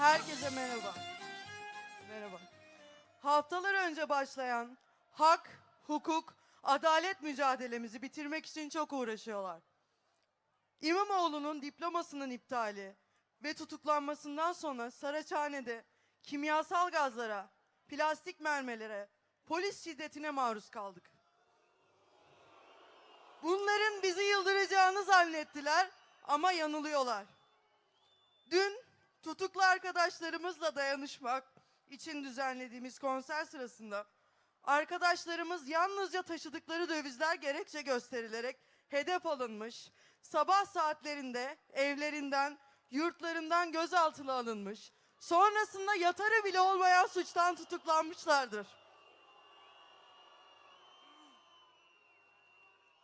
Herkese merhaba. Merhaba. Haftalar önce başlayan hak, hukuk, adalet mücadelemizi bitirmek için çok uğraşıyorlar. İmamoğlu'nun diplomasının iptali ve tutuklanmasından sonra Saraçhane'de kimyasal gazlara, plastik mermelere, polis şiddetine maruz kaldık. Bunların bizi yıldıracağını zannettiler ama yanılıyorlar. Dün tutuklu arkadaşlarımızla dayanışmak için düzenlediğimiz konser sırasında arkadaşlarımız yalnızca taşıdıkları dövizler gerekçe gösterilerek hedef alınmış, sabah saatlerinde evlerinden, yurtlarından gözaltına alınmış, sonrasında yatarı bile olmayan suçtan tutuklanmışlardır.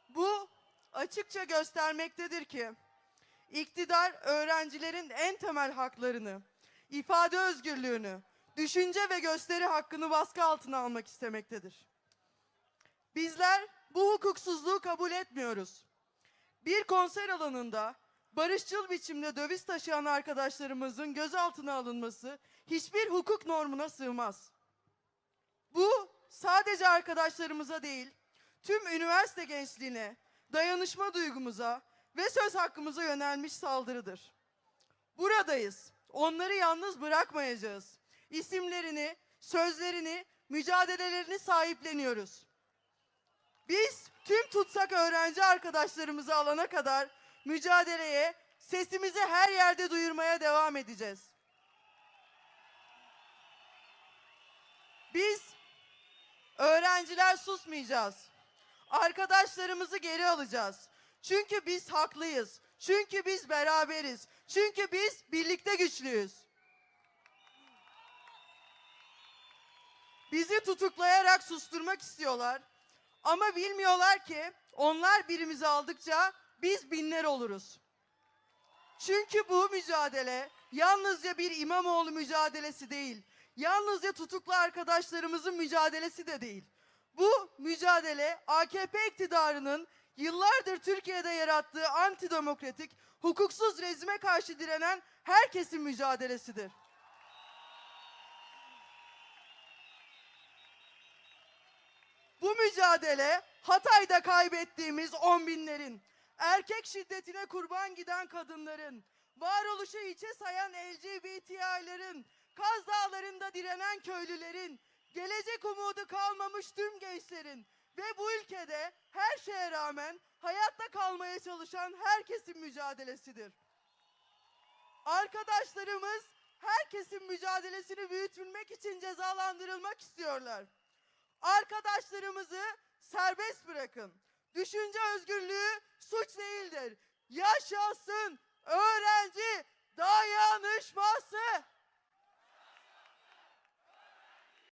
Bu açıkça göstermektedir ki İktidar öğrencilerin en temel haklarını, ifade özgürlüğünü, düşünce ve gösteri hakkını baskı altına almak istemektedir. Bizler bu hukuksuzluğu kabul etmiyoruz. Bir konser alanında barışçıl biçimde döviz taşıyan arkadaşlarımızın gözaltına alınması hiçbir hukuk normuna sığmaz. Bu sadece arkadaşlarımıza değil, tüm üniversite gençliğine, dayanışma duygumuza ve söz hakkımıza yönelmiş saldırıdır. Buradayız. Onları yalnız bırakmayacağız. İsimlerini, sözlerini, mücadelelerini sahipleniyoruz. Biz tüm tutsak öğrenci arkadaşlarımızı alana kadar mücadeleye, sesimizi her yerde duyurmaya devam edeceğiz. Biz öğrenciler susmayacağız. Arkadaşlarımızı geri alacağız. Çünkü biz haklıyız. Çünkü biz beraberiz. Çünkü biz birlikte güçlüyüz. Bizi tutuklayarak susturmak istiyorlar. Ama bilmiyorlar ki onlar birimizi aldıkça biz binler oluruz. Çünkü bu mücadele yalnızca bir İmamoğlu mücadelesi değil. Yalnızca tutuklu arkadaşlarımızın mücadelesi de değil. Bu mücadele AKP iktidarının yıllardır Türkiye'de yarattığı antidemokratik, hukuksuz rejime karşı direnen herkesin mücadelesidir. Bu mücadele Hatay'da kaybettiğimiz on binlerin, erkek şiddetine kurban giden kadınların, varoluşu içe sayan LGBTİ'lerin, Kaz Dağları'nda direnen köylülerin, gelecek umudu kalmamış tüm gençlerin ve bu ülkede her şeye rağmen hayatta kalmaya çalışan herkesin mücadelesidir. Arkadaşlarımız herkesin mücadelesini büyütülmek için cezalandırılmak istiyorlar. Arkadaşlarımızı serbest bırakın. Düşünce özgürlüğü suç değildir. Yaşasın öğrenci